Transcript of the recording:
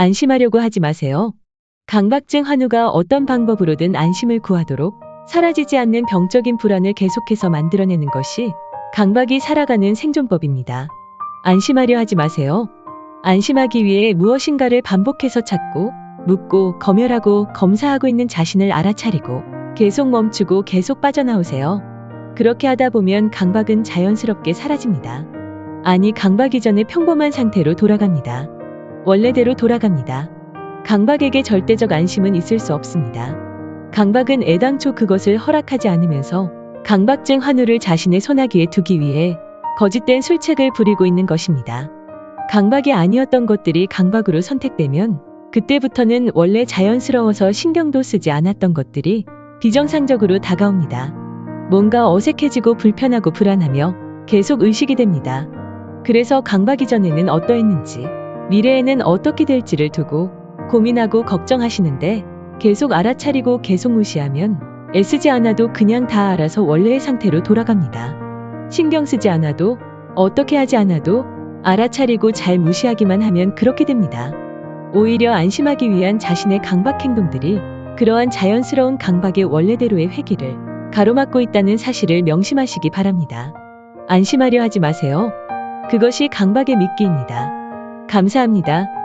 안심하려고 하지 마세요. 강박증 환우가 어떤 방법으로든 안심을 구하도록 사라지지 않는 병적인 불안을 계속해서 만들어내는 것이 강박이 살아가는 생존법입니다. 안심하려 하지 마세요. 안심하기 위해 무엇인가를 반복해서 찾고 묻고 검열하고 검사하고 있는 자신을 알아차리고 계속 멈추고 계속 빠져나오세요. 그렇게 하다 보면 강박은 자연스럽게 사라집니다. 아니, 강박 이전의 평범한 상태로 돌아갑니다. 원래대로 돌아갑니다. 강박에게 절대적 안심은 있을 수 없습니다. 강박은 애당초 그것을 허락하지 않으면서 강박증 환우를 자신의 손아귀에 두기 위해 거짓된 술책을 부리고 있는 것입니다. 강박이 아니었던 것들이 강박으로 선택되면 그때부터는 원래 자연스러워서 신경도 쓰지 않았던 것들이 비정상적으로 다가옵니다. 뭔가 어색해지고 불편하고 불안하며 계속 의식이 됩니다. 그래서 강박 이전에는 어떠했는지, 미래에는 어떻게 될지를 두고 고민하고 걱정하시는데 계속 알아차리고 계속 무시하면 애쓰지 않아도 그냥 다 알아서 원래의 상태로 돌아갑니다. 신경 쓰지 않아도 어떻게 하지 않아도 알아차리고 잘 무시하기만 하면 그렇게 됩니다. 오히려 안심하기 위한 자신의 강박 행동들이 그러한 자연스러운 강박의 원래대로의 회기를 가로막고 있다는 사실을 명심하시기 바랍니다. 안심하려 하지 마세요. 그것이 강박의 미끼입니다. 감사합니다.